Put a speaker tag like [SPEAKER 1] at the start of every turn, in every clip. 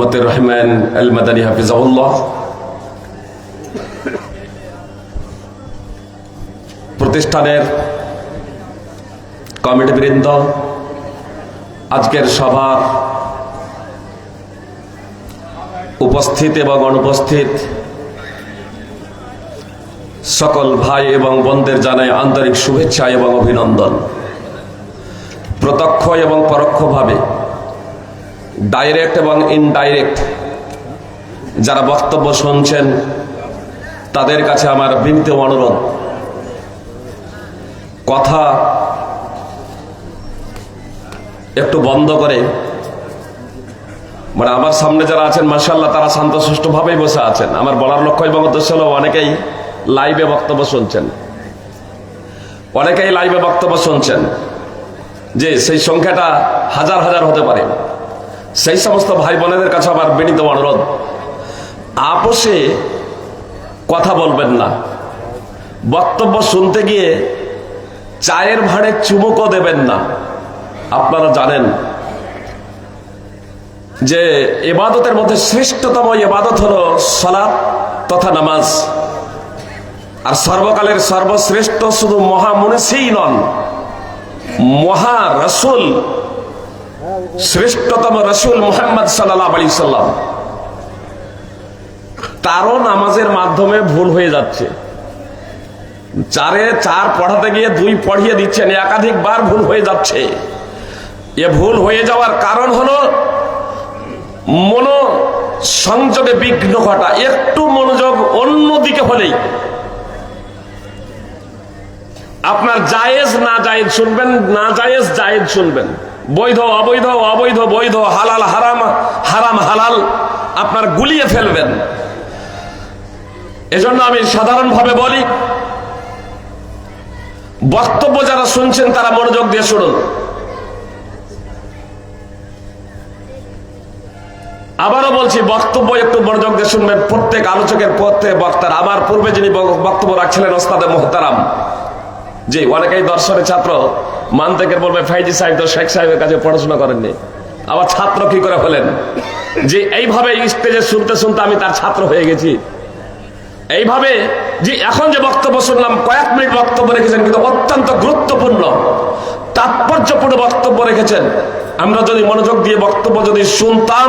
[SPEAKER 1] মতির রহমান আল মাদানী হাফিজাউল্লাহ প্রতিষ্ঠানের কমিটিবৃন্দ আজকের সভা উপস্থিত এবং অনুপস্থিত সকল ভাই এবং বোনদের জানাই আন্তরিক শুভেচ্ছা এবং অভিনন্দন। প্রত্যক্ষ এবং পরোক্ষভাবে ডাইরেক্ট এবং ইনডাইরেক্ট যারা বক্তব্য শুনছেন, তাদের কাছে আমার বিনীত অনুরোধ। কথা একটু বন্ধ করে। মানে আমার সামনে যারা আছেন মার্শাল্লাহ তারা শান্তশিষ্টভাবেই বসে আছেন। আমার বলার লক্ষ্য এবং উদ্দেশ্য হলো অনেকেই লাইভে বক্তব্য শুনছেন। অনেকেই লাইভে বক্তব্য শুনছেন। যে সেই সংখ্যাটা হাজার হাজার হতে পারে। সেই সমস্ত ভাই বোনেদের কাছে আমার বিনীত অনুরোধ। আপোষে কথা বলবেন না। বক্তব্য শুনতে গিয়ে চায়ের ভাড়ে চুমুকও দেবেন না। আপনারা জানেন যে এবাদতের মধ্যে শ্রেষ্ঠতম এবাদত হলো সলাপ তথা নামাজ। আর সর্বকালের সর্বশ্রেষ্ঠ শুধু মহামনীষীই নন মহা রসুল শ্রেষ্ঠতম রসুল মোহাম্মদ সাল্লাহ আলী সাল্লাম। তারও নামাজের মাধ্যমে ভুল হয়ে যাচ্ছে। চারে চার পড়াতে গিয়ে দুই পড়িয়ে দিচ্ছেন, একাধিকবার ভুল হয়ে যাচ্ছে। এ ভুল হয়ে যাওয়ার কারণ হলো মন সংযোগে বিঘ্ন ঘটা, একটু মনোযোগ অন্যদিকে হলেই। আপনার জায়েজ না জায়েজ শুনবেন, না জায়েজ জায়েজ শুনবেন। বৈধ, অবৈধ অবৈধ, বৈধ, হালাল, হারাম হারাম, হালাল, আপনার গুলিয়ে ফেলবেন। এজন্য আমি সাধারণভাবে বলি, বক্তব্য যারা শুনছেন তারা মনোযোগ দিয়ে শুনুন। আবারও বলছি, বক্তব্য একটু মনোযোগ দিয়ে শুনবেন। প্রত্যেক আলোচকের, প্রত্যেক বক্তার। আমার পূর্বে যিনি বক্তব্য রাখছিলেন ওস্তাদে মোহতারাম, জি, অনেকেই দর্শনের ছাত্র। মান থেকে বলবে, ফাইজি সাহেব তো শেখ সাহেবের কাছে পড়াশোনা করেননি। আবার ছাত্র কি করে হলেন? যে এইভাবে স্টেজে শুনতে শুনতে আমি তার ছাত্র হয়ে গেছি। এইভাবে যে এখন যে বক্তব্য শুনলাম, কয়েক মিনিট বক্তব্য রেখেছেন, কিন্তু অত্যন্ত গুরুত্বপূর্ণ, তাৎপর্যপূর্ণ বক্তব্য রেখেছেন। আমরা যদি মনোযোগ দিয়ে বক্তব্য যদি শুনতাম,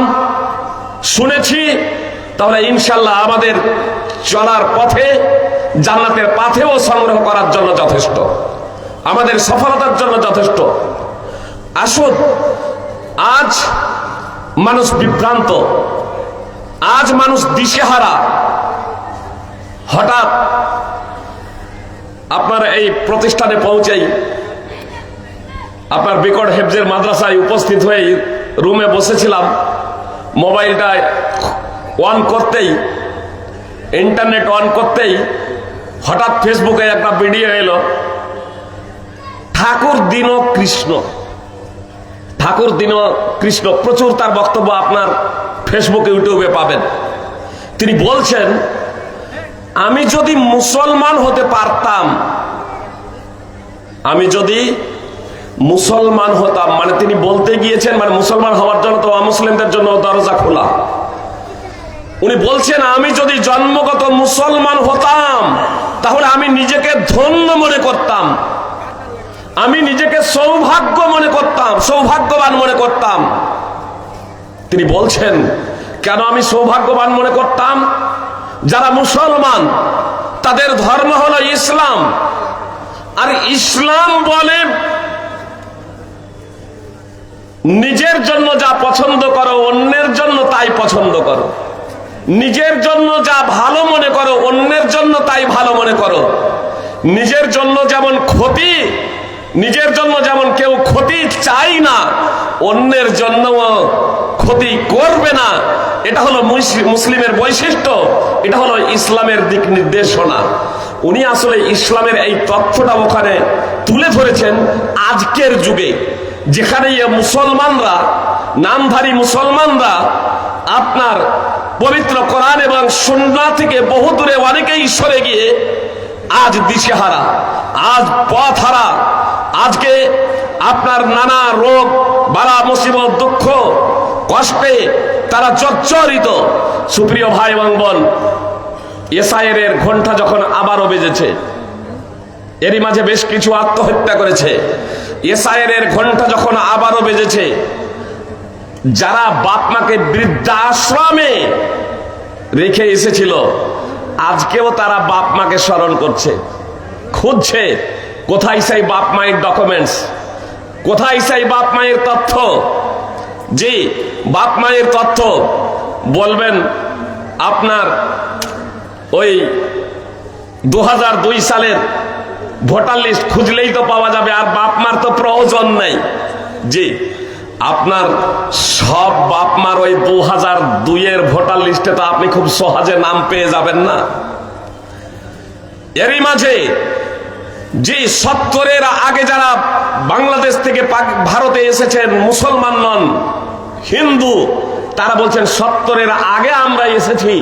[SPEAKER 1] শুনেছি, তাহলে ইনশাল্লাহ আমাদের চলার পথে, জান্নাতের পাথেও সংগ্রহ করার জন্য যথেষ্ট। আমাদের সফলতার জন্য যথেষ্ট। আসুন, আজ মানুষ বিভ্রান্ত, আজ মানুষ দিশেহারা। হঠাৎ আপনার এই প্রতিষ্ঠানে পৌঁছেই আপনার বিকট হেফজের মাদ্রাসায় উপস্থিত হয়ে রুমে বসেছিলাম। মোবাইলটা অন করতেই, ইন্টারনেট অন করতেই হঠাৎ ফেসবুকে একটা ভিডিও এলো। ঠাকুর দিন কৃষ্ণ। ঠাকুর দিন কৃষ্ণ। প্রচুর তার বক্তব্য আপনার ফেসবুক ইউটিউবে পাবেন। তিনি বলছেন, আমি যদি মুসলমান হতে পারতাম, আমি যদি মুসলমান হতাম মানে তিনি বলতে গিয়েছেন মানে মুসলমান হওয়ার জন্য তো অমুসলিমদের জন্য দরজা খোলা। উনি বলছেন, আমি যদি জন্মগত মুসলমান হতাম, তাহলে আমি নিজেকে ধন্য মনে করতাম। আমি নিজেকে সৌভাগ্য মনে করতাম, সৌভাগ্যবান মনে করতাম। তিনি বলছেন, কেন আমি সৌভাগ্যবান মনে করতাম? যারা মুসলমান, তাদের ধর্ম হলো ইসলাম। আর ইসলাম বলে, নিজের জন্য যা পছন্দ করো, অন্যের জন্য তাই পছন্দ করো। নিজের জন্য যা ভালো মনে করো, অন্যের জন্য তাই ভালো মনে করো। নিজের জন্য যেমন ক্ষতি নিজের জন্য যেমন কেউ ক্ষতি চাই না, অন্যের জন্য ক্ষতি করবে না। এটা হলো মুসলিমের বৈশিষ্ট্য, এটা হলো ইসলামের দিক নির্দেশনা। উনি আসলে ইসলামের এই তথ্যটা ওখানে তুলে ধরেছেন আজকের যুগে। যেখানে মুসলমানরা, নামধারী মুসলমানরা আপনার পবিত্র কোরআন এবং সুন্না থেকে বহু দূরে অনেকেই সরে গিয়ে আজ দিশেহারা, আজ পথ হারা আজকে আপনার নানা রোগ, বালা মুসিবত, দুঃখ, কষ্টে তারা জর্জরিত সুপ্রিয় ভাই এবং বোন এসআইয়ের ঘণ্টা যখন আবারও বেজেছে, এরই মাঝে বেশ কিছু আত্মহত্যা করেছে। এসআইয়ের ঘণ্টা যখন আবারও বেজেছে, যারা বাপ মাকে বৃদ্ধাশ্রমে রেখে এসেছিল, আজকেও তারা বাপ মাকে স্মরণ করছে, খুঁজছে। কোথায় সেই বাপ মায়ের ডকুমেন্টস কোথায় সেই বাপ মায়ের তথ্য? জি, বাপ মায়ের তথ্য। বলবেন, আপনার ওই দু হাজার দুই সালের ভোটার লিস্ট খুঁজলেই তো পাওয়া যাবে, আর বাপ মার তো প্রয়োজন নেই। জি, আপনার সব বাপ মার ওই দু হাজার দুইয়ের ভোটার লিস্টে তো আপনি খুব সহজে নাম পেয়ে যাবেন না। এরই মাঝে যে সত্তরের আগে যারা বাংলাদেশ থেকে ভারতে এসেছেন মুসলমান নন, হিন্দু, তারা বলছেন সত্তরের আগে আমরা এসেছি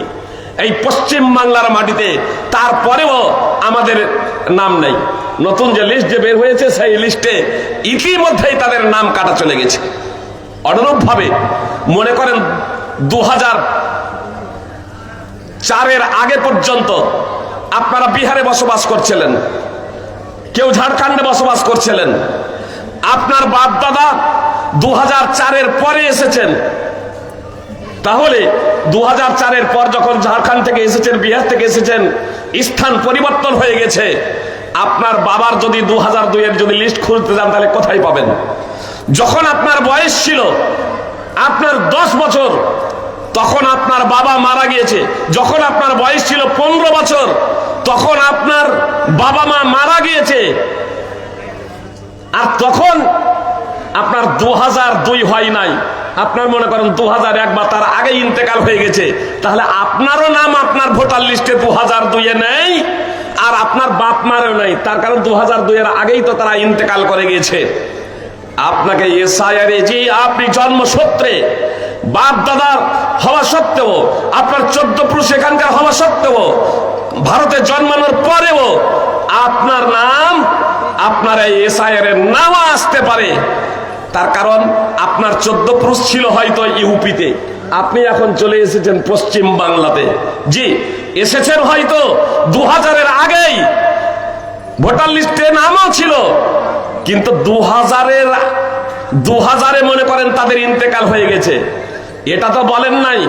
[SPEAKER 1] এই পশ্চিম বাংলার মাটিতে, তারপরেও আমাদের নাম নেই। নতুন যে লিস্ট যে বের হয়েছে, সেই লিস্টে ইতিমধ্যেই তাদের নাম কাটা চলে গেছে। অনুরূপ ভাবে মনে করেন দু চারের আগে পর্যন্ত আপনারা বিহারে বসবাস করছিলেন। কেউ ঝাড়খণ্ডে বসবাস করছিলেন। আপনার বাপ দাদা দু চারের পরে এসেছেন। তাহলে দু চারের পর যখন ঝাড়খণ্ড থেকে এসেছেন, বিহার থেকে এসেছেন, স্থান পরিবর্তন হয়ে গেছে। আপনার বাবার যদি দু হাজার দুইয়ের যদি লিস্ট খুঁজতে যান, তাহলে কোথায় পাবেন? যখন আপনার বয়স ছিল, আপনার দশ বছর তখন আপনার বাবা মারা গিয়েছে। যখন আপনার বয়স ছিল পনেরো বছর, তখন আপনার বাবা মা মারা গিয়েছে। আর তখন আপনার দু হাজার দুই হয় নাই। আপনার মনে করেন দু হাজার এক বা তার আগে ইন্তেকাল হয়ে গেছে। তাহলে আপনারও নাম আপনার ভোটার লিস্টে দু হাজার দুইয়ে নেই, আর আপনার বাপ মারও নেই। তার কারণ দু হাজার দুইয়ের আগেই তো তারা ইন্তেকাল করে গিয়েছে। আপনাকে এসআইআর যে আপনি জন্মসূত্রে বাপ দাদার হওয়া সত্ত্বেও, আপনার চোদ্দ পুরুষ এখানকার হওয়া সত্ত্বেও, ভারতে জন্মানোর পরেও আপনার নাম, আপনার এই এসআইআর এর নাম আসতে পারে। তার কারণ, আপনার চোদ্দ পুরুষ ছিল হয়তো ইউপিতে। আপনি এখন চলে এসেছেন পশ্চিম বাংলাতে। জি, এসেছেন হয়তো দু হাজারের আগেই। ভোটার লিস্টে নামও ছিল, কিন্তু দু হাজারের দু হাজারে মনে করেন তাদের ইন্তেকাল হয়ে গেছে। এটা তো বলেন নাই।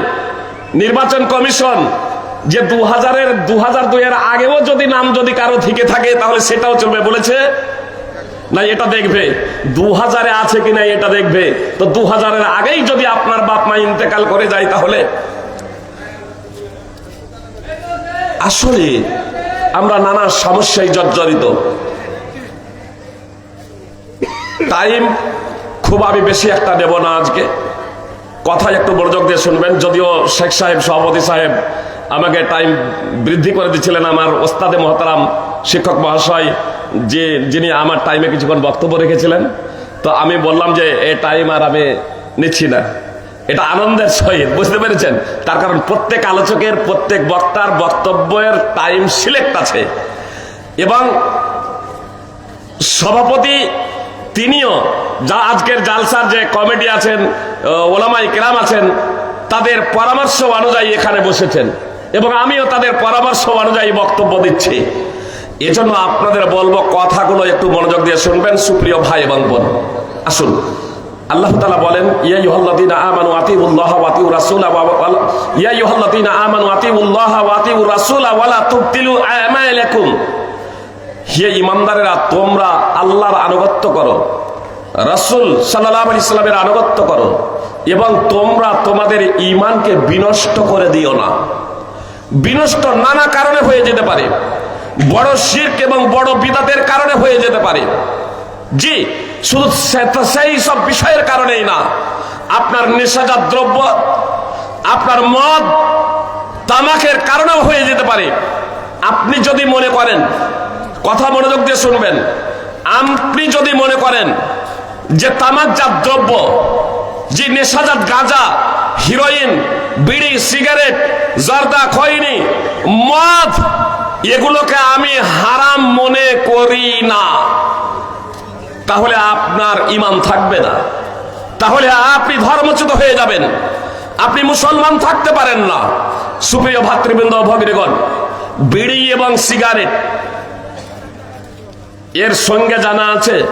[SPEAKER 1] নির্বাচন কমিশন যে দু হাজারের দু হাজার দুইয়ের আগেও যদি নাম যদি কারও থেকে থাকে, তাহলে সেটাও চলবে বলেছে? না, এটা দেখবে। দু হাজারে আছে কিনা এটা দেখবে। তো দু হাজারের আগেই যদি আপনার বাপ মা ইন্তেকাল করে যায় তাহলে? আসলে আমরা নানা সমস্যায় জর্জরিত। টাইম খুব আমি বেশি একটা নেব না আজকে। কথা একটু মনোযোগ দিয়ে শুনবেন, যদিও শেখ সাহেব, সভাপতি সাহেব আমাকে টাইম বৃদ্ধি করে দিচ্ছিলেন আমার ওস্তাদে মহতারাম শিক্ষক মহাশয়, যে যিনি আমার টাইমে কিছুক্ষণ বক্তব্য রেখেছিলেন। তো আমি বললাম যে, এ টাইম আর আমি নিচ্ছি না। এটা আনন্দের সহিত, বুঝতে পেরেছেন? তার কারণ প্রত্যেক আলোচকের, প্রত্যেক বক্তার বক্তব্যের টাইম সিলেক্ট আছে। এবং সভাপতি তিনিও যা আজকের জালসার যে কমিটি আছেন ওলামাই কেরাম আছেন, তাদের পরামর্শ অনুযায়ী এখানে বসেছেন। এবং আমিও তাদের পরামর্শ অনুযায়ী বক্তব্য দিচ্ছি। এজন্য আপনাদের বলব কথাগুলো একটু মনোযোগ দিয়ে শুনবেন, সুপ্রিয় ভাই এবং বোন। আসুন। আল্লাহ বলেন আতিউল্লাহ ওয়া আতিউর রাসূলা হে ইমানদারেরা, তোমরা আল্লাহর আনুগত্য করো। রাসূল সাল্লাল্লাহু আলাইহি সাল্লামের আনুগত্য করো এবং তোমরা তোমাদের ঈমানকে বিনষ্ট করে দিও না। বিনষ্ট নানা কারণে হয়ে যেতে পারে। বড় শির্ক এবং বড় বিদাতের কারণে হয়ে যেতে পারে। জি, শুধু সেই সব বিষয়ের কারণেই না। আপনার নেশাজাত দ্রব্য, আপনার মদ, তামাকের কারণেও হয়ে যেতে পারে। আপনি যদি মনে করেন কথা মনোযোগ দিয়ে শুনবেন। আপনি যদি মনে করেন যে তামাকজাত দ্রব্য, যে নেশাজাত গাঁজা, হিরোইন, বিড়ি, সিগারেট, জর্দা, খৈনি, মদ, এগুলোকে আমি হারাম মনে করি না। তাহলে আপনার ইমান থাকবে না। তাহলে আপনি ধর্মচ্যুত হয়ে যাবেন। আপনি মুসলমান থাকতে পারেন না। সুপ্রিয় ভাতৃবৃন্দ ভগিনীগণ, বিড়ি এবং সিগারেট এর সঙ্গে জানা আছে,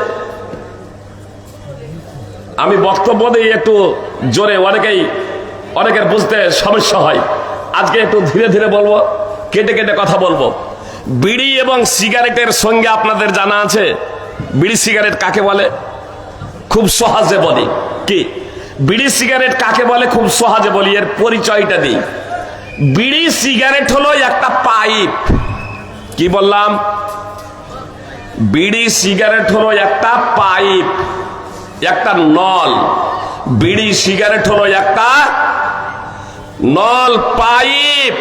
[SPEAKER 1] আমি বক্তব্য দিই একটু জোরে অনেকেই, অনেকের বুঝতে সমস্যা হয়। আজকে একটু ধীরে ধীরে বলব, কেটে কেটে কথা বলব। বিড়ি এবং সিগারেটের সঙ্গে আপনাদের জানা আছে, বিড়ি সিগারেট কাকে বলে? খুব সহজে বলি। কি? বিড়ি সিগারেট কাকে বলে? খুব সহজে বলি, এর পরিচয়টা দিই। বিড়ি সিগারেট হলো একটা পাইপ। কি বললাম? বিড়ি সিগারেট হলো একটা পাইপ, একটা নল। বিড়ি সিগারেট হলো একটা নল পাইপ।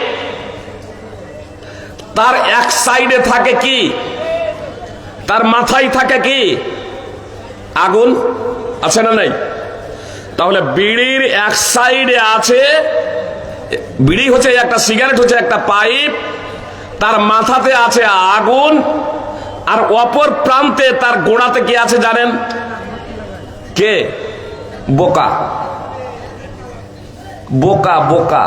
[SPEAKER 1] তার এক সাইডে থাকে কি? তার মাথায় থাকে কি? আগুন? আছে না নাই? তাহলে বিড়ির এক সাইডে আছে, বিড়ি হচ্ছে একটা, সিগারেট হচ্ছে একটা পাইপ, তার মাথাতে আছে আগুন আর অপর প্রান্তে তার গোড়াতে কি আছে জানেন? কে? বোকা। বোকা বোকা।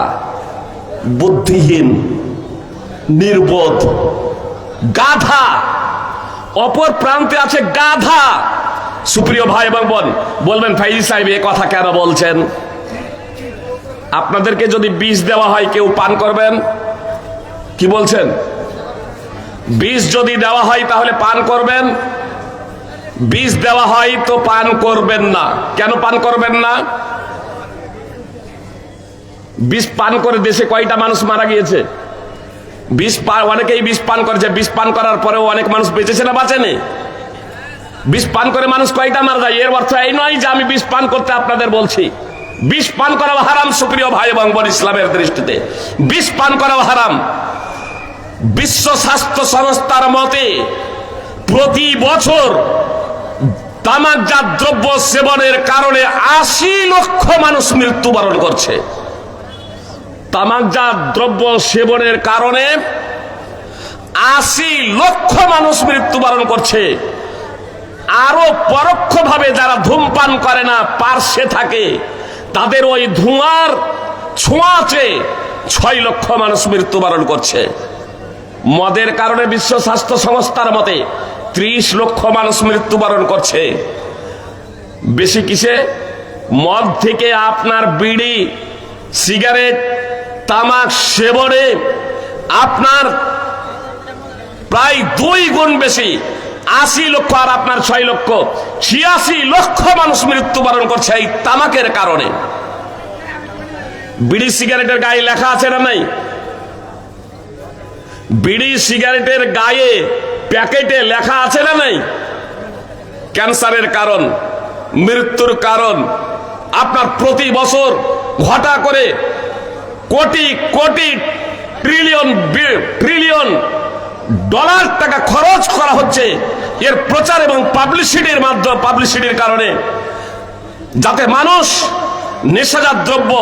[SPEAKER 1] বুদ্ধিহীন, নির্বোধ, গাধা। অপর প্রান্তে আছে গাধা। সুপ্রিয় ভাই এবং বোন, বলবেন ফাইজি সাহেব, এ কথা কেন বলছেন? আপনাদেরকে যদি বিষ দেওয়া হয়, কেউ পান করবেন? কি বলছেন? বিষ যদি দেওয়া হয় তাহলে পান করবেন। বিষ দেওয়া হয় তো পান করবেন না। কেন পান করবেন না? বিষ পান করে দেশে কয়টা মানুষ মারা গিয়েছে? বিষ পান অনেকেই বিষ পান করেছে। বিষ পান করার পরেও অনেক মানুষ বেঁচেছে না বাঁচেনি? বিষ পান করে মানুষ কয়টা মারা যায়? এর অর্থ এই নয় যে আমি বিষ পান করতে আপনাদের বলছি। বিষ পান করা হারাম, সুপ্রিয় ভাই এবং ইসলামের দৃষ্টিতে। বিষ পান করা হারাম। বিশ্ব স্বাস্থ্য সংস্থার মতে প্রতি বছর তামাকজাত দ্রব্য সেবনের কারণে আশি লক্ষ মানুষ মৃত্যুবরণ করছে। তামাকজাত দ্রব্য সেবনের কারণে আশি লক্ষ মানুষ মৃত্যুবরণ করছে। আরও পরোক্ষভাবে যারা ধূমপান করে না, পার্শ্বে থাকে, তাদের ওই ধোঁয়ার ছোঁয়াচে ছয় লক্ষ মানুষ মৃত্যুবরণ করছে। মদের কারণে বিশ্ব স্বাস্থ্য সংস্থার মতে ত্রিশ লক্ষ মানুষ মৃত্যুবরণ করছে। বেশি কিসে? মদ থেকে আপনার বিড়ি, সিগারেট, তামাক সেবনে আপনার প্রায় দুই গুণ বেশি। আশি লক্ষ আর আপনার ছয় লক্ষ। ছিয়াশি লক্ষ মানুষ মৃত্যুবরণ করছে এই তামাকের কারণে। বিড়ি, সিগারেটের গায়ে লেখা আছে না নাই? বিড়ি সিগারেটের গায়ে প্যাকেটে লেখা আছে না নাই? ক্যান্সারের কারণ, মৃত্যুর কারণ, আপনার প্রতি বছর ঘটা করে crore crore trillion trillion dollar টাকা খরচ করা হচ্ছে। এর প্রচার এবং পাবলিসিটির মাধ্যমে, পাবলিসিটির কারণে। যাতে মানুষ নেশাজাত দ্রব্য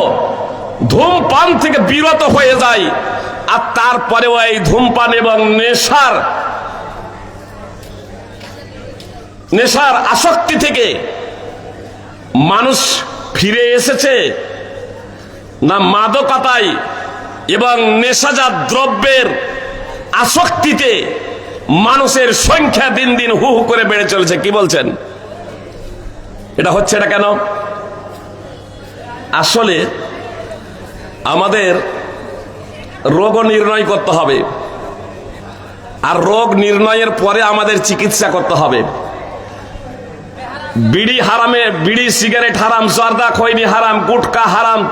[SPEAKER 1] ধূমপান থেকে বিরত হয়ে যায় আর তারপরেও এই ধূমপান এবং নেশার নেশার আসক্তি থেকে মানুষ ফিরে এসেছে না মাদকতায় এবং নেশাজাত দ্রব্যের আসক্তিতে মানুষের সংখ্যা দিন দিন হু হু করে বেড়ে চলেছে। কি বলছেন? এটা হচ্ছে এটা কেন? আসলে আমাদের রোগ নির্ণয় করতে হবে। আর রোগ নির্ণয়ের পরে আমাদের চিকিৎসা করতে হবে। বিড়ি হারামে, বিড়ি সিগারেট হারাম জর্দা খৈনি হারাম, গুটকা হারাম,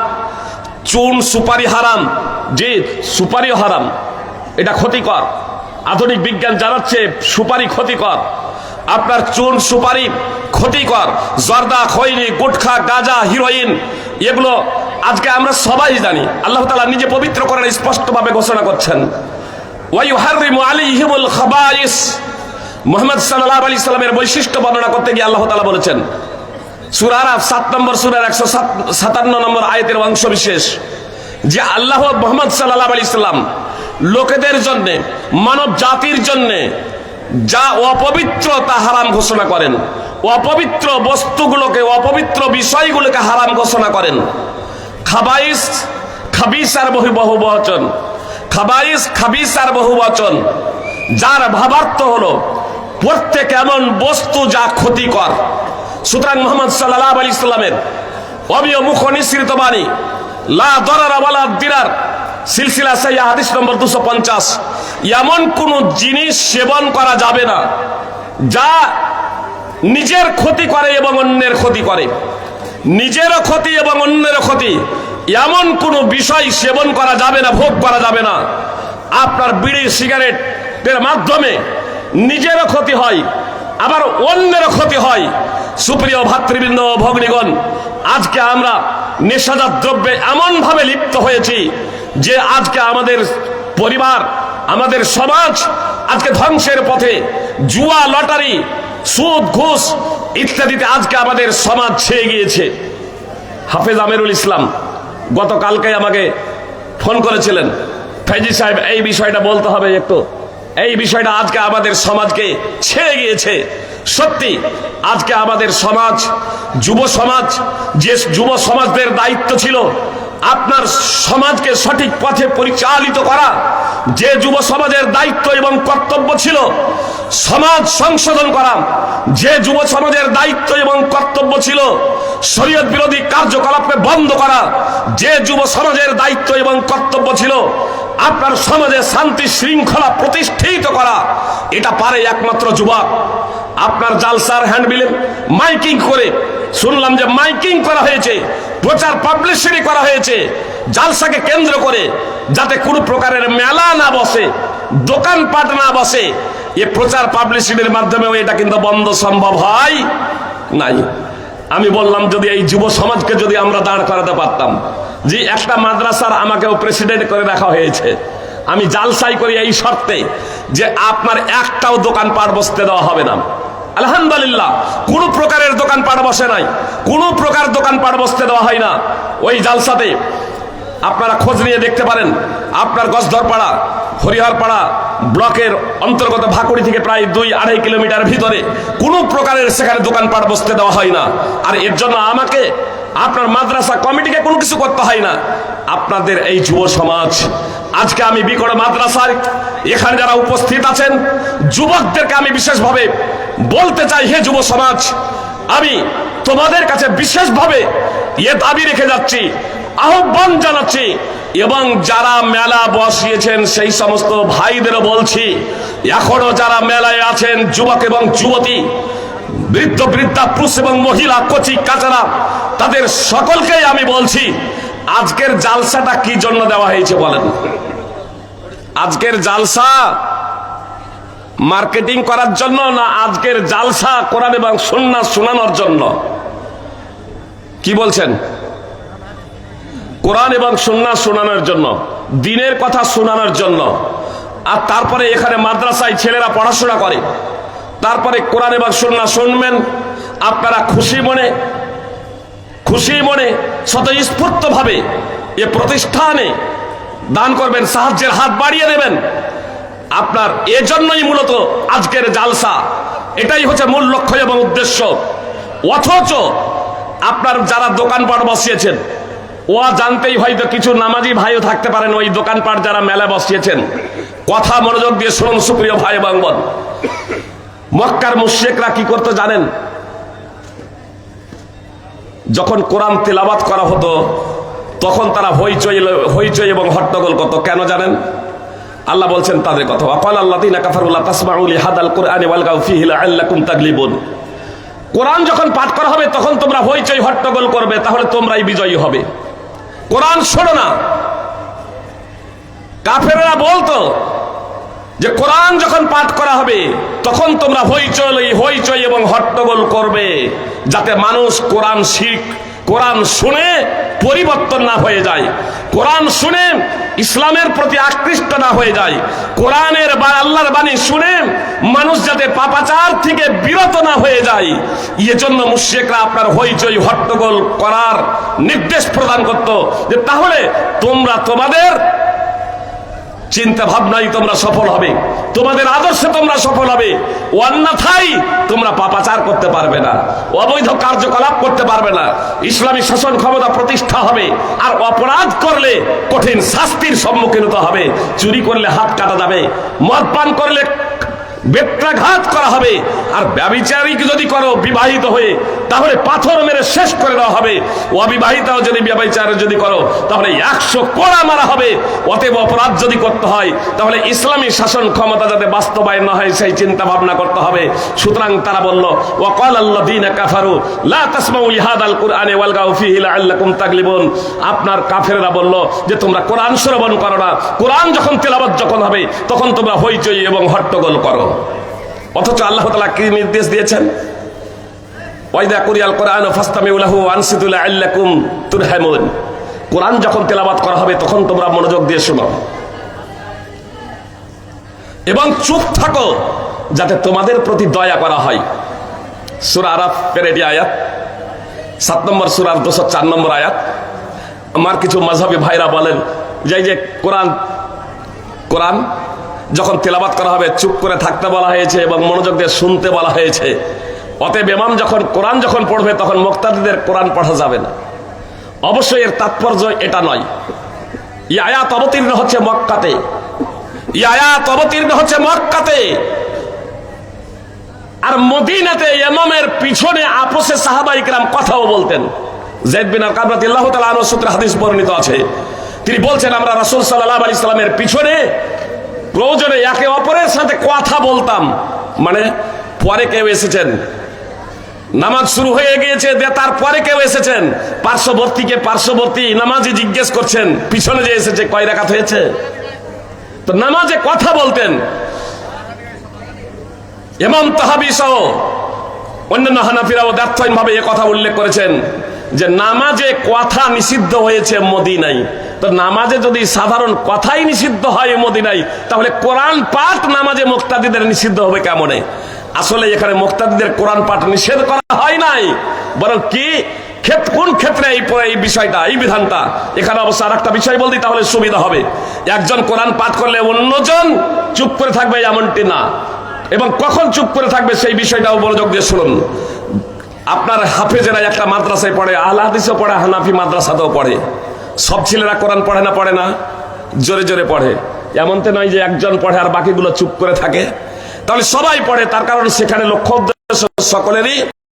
[SPEAKER 1] চুন সুপারি হারাম যে সুপারিও হারাম। এটা ক্ষতিকর। আধুনিক বিজ্ঞান জানাচ্ছে সুপারি ক্ষতিকর। আপনার চুন সুপারি ক্ষতিকর। জর্দা খৈনি, গুটখা, গাজা, হিরোইন, এগুলো আজকে আমরা সবাই জানি, আল্লাহ তালা নিজে পবিত্র করেন স্পষ্টভাবে ঘোষণা করছেন। মোহাম্মদ সাল্লাহ আলী সাল্লামের বৈশিষ্ট্য বর্ণনা করতে গিয়ে আল্লাহ তালা বলেছেন সুরার সাত নম্বর সুরার একশো সাতান্ন নম্বর আয়তের অংশ বিশেষ যে আল্লাহ মোহাম্মদ সাল্লাহ আলী সাল্লাম লোকেদের জন্য, মানব জাতির জন্য যা অপবিত্র তা হারাম ঘোষণা করেন, অপবিত্র বস্তুগুলোকে, অপবিত্র বিষয়গুলোকে হারাম ঘোষণা করেন। খাবাইস খাবিস আর বহু বহু বচন। খাবাইস খাবিস আর বহু বচন। যার ভাবার্থ হলো, প্রত্যেক এমন বস্তু যা ক্ষতিকর। সুতরাং মোহাম্মদ সাল্লাহ আলী ইসলামের অবিয় মুখ নিঃসৃত বাণী, লা দরারা দিরার, সিলসিলা সাইয়া হাদিস নম্বর দুশো পঞ্চাশ, এমন কোন জিনিস সেবন করা যাবে না, যা নিজের ক্ষতি করে এবং অন্যের ক্ষতি করে। নিজেরও ক্ষতি এবং অন্যেরও ক্ষতি। এমন কোনো বিষয় সেবন করা যাবে না, ভোগ করা যাবে না। আপনার বিড়ি, সিগারেটের মাধ্যমে নিজেরও ক্ষতি হয়, আবার অন্যেরও ক্ষতি হয়। সুপ্রিয় ভাতৃবৃন্দ ভগ্নীগণ, আজকে আমরা নেশাজাত দ্রব্যে এমনভাবে লিপ্ত হয়েছি যে আজকে আমাদের পরিবার, আমাদের সমাজ আজকে ধ্বংসের পথে জুয়া, লটারি সুদ, ঘুষ ইত্যাদিতে আজকে আমাদের সমাজ ছেয়ে গিয়েছে। হাফেজ আমিরুল ইসলাম গতকালকে আমাকে ফোন করেছিলেন। ফেজি সাহেব, এই বিষয়টা বলতে হবে একটু। এই বিষয়টা আজকে আমাদের সমাজকে ছেয়ে গিয়েছে। সত্যি, আজকে আমাদের সমাজ, যুব সমাজ, যে যুব সমাজদের দায়িত্ব ছিল আপনার সমাজকে সঠিক পথে পরিচালিত করা যে যুব সমাজের দায়িত্ব এবং কর্তব্য ছিল, সমাজ সংশোধন করা, যে যুব সমাজের দায়িত্ব এবং কর্তব্য ছিল, শরীয়ত বিরোধী কার্যকলাপকে বন্ধ করা, যে যুব সমাজের দায়িত্ব এবং কর্তব্য ছিল, আপনার সমাজে শান্তি শৃঙ্খলা প্রতিষ্ঠিত করা, এটা পারে একমাত্র যুবক। আপনার জালসার হ্যান্ডবিলে মাইকিং করে, শুনলাম যে মাইকিং করা হয়েছে প্রচার পাবলিসিটি করা হয়েছে। জালসাকে কেন্দ্র করে যাতে কোনো প্রকারের মেলা না বসে, দোকানপাট না বসে, এ প্রচার পাবলিসিটির মাধ্যমেও এটা কিন্তু বন্ধ সম্ভব হয় নাই। আমি বললাম, যদি এই যুব সমাজকে যদি আমরা দাঁড় করাতে পারতাম, যে একটা মাদ্রাসার আমাকেও প্রেসিডেন্ট করে রাখা হয়েছে, আমি জালসাই করি এই শর্তে যে আপনার একটাও দোকানপাট বসতে দেওয়া হবে না। আলহামদুলিল্লাহ, কোন প্রকারের দোকান পাট বসে নাই, কোন প্রকার দোকান পাট বসতে দেওয়া হয় না। ওই জালসাতে আপনারা খোঁজ নিয়ে দেখতে পারেন, আপনার গজধরপাড়া হরিহরপাড়া ব্লকের অন্তর্গত ভাকুড়ি থেকে প্রায় দুই আড়াই কিলোমিটার ভিতরে কোনো প্রকারের সেখানে দোকানপাট বসতে দেওয়া হয় না। আর এর জন্য আমাকে আপনার মাদ্রাসা কমিটিকে কোনো কিছু করতে হয় না। আপনাদের এই যুব সমাজ, আজকে আমি বিকট মাদ্রাসার এখানে যারা উপস্থিত আছেন, যুবকদেরকে আমি বিশেষভাবে বলতে চাই, হে যুব সমাজ, আমি তোমাদের কাছে বিশেষভাবে এ দাবি রেখে যাচ্ছি, আহ্বান জানাচ্ছি, এবং যারা মেলা বসিয়েছেন, সেই সমস্ত ভাইদেরও বলছি, এখনও যারা মেলায় আছেন, যুবক এবং যুবতী বৃদ্ধ, বৃদ্ধা, পুরুষ এবং মহিলা, কচি, কাচারা, তাদের সকলকেই আমি বলছি, আজকের জালসাটা কি জন্য দেওয়া হয়েছে বলেন? আজকের জালসা মার্কেটিং করার জন্য না আজকের জালসা কোরআন এবং সুন্নাহ শোনানোর জন্য? কি বলছেন? কোরআন এবং সুন্নাহ শোনানোর জন্য, দিনের কথা শোনানোর জন্য। আর তারপরে এখানে মাদ্রাসায় ছেলেরা পড়াশোনা করে। তারপরে কোরআন এবং সুন্নাহ শুনবেন। আপনারা খুশি মনে খুশি মনে স্বতঃস্ফূর্ত ভাবে এ প্রতিষ্ঠানে দান করবেন, সাহায্যের হাত বাড়িয়ে দেবেন। আপনার এজন্যই মূলত আজকের জালসা। এটাই হচ্ছে মূল লক্ষ্য এবং উদ্দেশ্য। অথচ আপনার যারা দোকানপাট বসিয়েছেন ও জানতেই হয়তো কিছু নামাজি ভাইও থাকতে পারেন ওই দোকানপাট যারা মেলা বসিয়েছেন। কথা মনোযোগ দিয়ে শুনুন সুপ্রিয় ভাই এবং বোন। মক্কার মুশেকরা কি করতে জানেন? যখন কোরআন তেলাবাত করা হতো, তখন তারা হইচই হইচই এবং হট্টগোল করত। কেন জানেন? আল্লাহ বলছেন তাদের কথা। ওয়াকাল আল্লাহ কাফারুল্লাহ তাসমাউলি হাদাল কোরআনি লাআল্লাকুম তাগলিবুন। কোরআন যখন পাঠ করা হবে, তখন তোমরা হইচই, হট্টগোল করবে, তাহলে তোমরাই বিজয়ী হবে। কোরআন শোনো না। কাফেররা বলতো যে কোরআন যখন পাঠ করা হবে, তখন তোমরা হইচই হইচই এবং হট্টগোল করবে, যাতে মানুষ কোরআন শিখ, কোরআন শুনে পরিবর্তন না হয়ে যায়। কোরআন শুনে ইসলামের প্রতি আকৃষ্ট না হয়ে যায়। কোরআনের বা আল্লাহর বাণী শুনে মানুষ যাতে পাপাচার থেকে বিরত না হয়ে যায়। এজন্য মুশেকরা আপনার হইচই, হট্টগোল করার নির্দেশ প্রদান করত যে, তাহলে তোমরা তোমাদের চিন্তা ভাবনাই তোমরা সফল হবে। তোমাদের আদর্শে তোমরা সফল হবে। অন্যথায় তোমরা পাপাচার করতে পারবে না। অবৈধ কার্যকলাপ করতে পারবে না। ইসলামী শাসন ক্ষমতা প্রতিষ্ঠা হবে। আর অপরাধ করলে কঠিন শাস্তির সম্মুখীন হতে হবে। চুরি করলে হাত কাটা যাবে। মদ পান করলে বেত্রাঘাত করা হবে। আর ব্যবিচারিক যদি করো বিবাহিত হয়ে, তাহলে পাথর মেরে শেষ করে দেওয়া হবে। অবিবাহিতাও যদি ব্যবচার যদি করো, তাহলে একশো কোড়া মারা হবে। অতএব অপরাধ যদি করতে হয়, তাহলে ইসলামী শাসন ক্ষমতা যাতে বাস্তবায়ন না হয়, সেই চিন্তা ভাবনা করতে হবে। সুতরাং তারা বলল ওয়াকাল আল্লাহ দিন কাফারু, লা তাসমাউ ইহাদ আল কুরআনে ওয়ালগাউ ফিহি লাআল্লাকুম তাগলিবুন। আপনার কাফেররা বলল যে, তোমরা কোরআন শ্রবণ করো না। কোরআন যখন তেলাওয়াত যখন হবে, তখন তোমরা হইচই এবং হট্টগোল করো। অথচ আল্লাহ তাআলা কি নির্দেশ দিয়েছেন? কোরআন যখন করা হবে, তখন তোমরা মনোযোগ দিয়ে এবং চুপ থাকো, যাতে তোমাদের প্রতি দয়া করা হয়। সুরা আরাফ পেরেডি আয়াত। সাত নম্বর সুরার দুশো চার নম্বর আয়াত। আমার কিছু মাঝাবি ভাইরা বলেন, যে যে কোরআন কোরআন যখন তেলাবাত করা হবে, চুপ করে থাকতে বলা হয়েছে এবং মনোযোগ দিয়ে শুনতে বলা হয়েছে। অতএব ইমাম যখন কোরআন যখন পড়বে, তখন মুক্তাদিদের কোরআন পড়া যাবে না। অবশ্যই এর তাৎপর্য এটা নয়। ই আয়াত অবতীর্ণ হচ্ছে মক্কাতে। ই আয়াত অবতীর্ণ হচ্ছে মক্কাতে। আর মদিনাতে ইমামের পিছনে আপোষে সাহাবা ইকরাম কথাও বলতেন। জেদ বিন কাবরাত সূত্রে হাদিস বর্ণিত আছে। তিনি বলছেন, আমরা রাসূল সাল্লাহ আলাইহি সাল্লামের পিছনে প্রয়োজনে একে অপরের সাথে কথা বলতাম। মানে পরে কেউ এসেছেন। নামাজ শুরু হয়ে গিয়েছে যে তারপরে কেউ এসেছেন। পার্শ্ববর্তীকে পার্শ্ববর্তী নামাজে জিজ্ঞেস করছেন, পিছনে যে এসেছে, কয় রাকাত হয়েছে? তো নামাজে কথা বলতেন। এমাম তাহাবি সহ অন্যান্য হানাফিরাও দ্ব্যর্থহীন ভাবে এ কথা উল্লেখ করেছেন যে, নামাজে কথা নিষিদ্ধ হয়েছে মদিনাই তো নামাজে যদি সাধারণ কথাই নিষিদ্ধ হয় মদিনাই তাহলে কোরআন পাঠ নামাজে মুক্তাদিদের নিষিদ্ধ হবে কেমনে? আসলে এখানে মুক্তাদিদের কোরআন পাঠ নিষেধ করা হয় নাই। বরং কি? কোন ক্ষেত্রে এই এই বিষয়টা, এই বিধানটা? এখানে অবশ্য আর একটা বিষয় বলতে তাহলে সুবিধা হবে। একজন কোরআন পাঠ করলে অন্যজন চুপ করে থাকবে এমনটি না। এবং কখন চুপ করে থাকবে সেই বিষয়টাও মনোযোগ দিয়ে শুনুন। আপনার হাফেজেরা একটা মাদ্রাসায় পড়ে আহলাদিসও পড়ে, হানাফি মাদ্রাসাতেও পড়ে। সব ছেলেরা কোরআন পড়ে না পড়ে না। জোরে জোরে পড়ে। এমন তো নয় যে একজন পড়ে আর বাকিগুলো চুপ করে থাকে। তাহলে সবাই পড়ে, তার কারণ সেখানে লক্ষ্য উদ্দেশ্য সকলেরই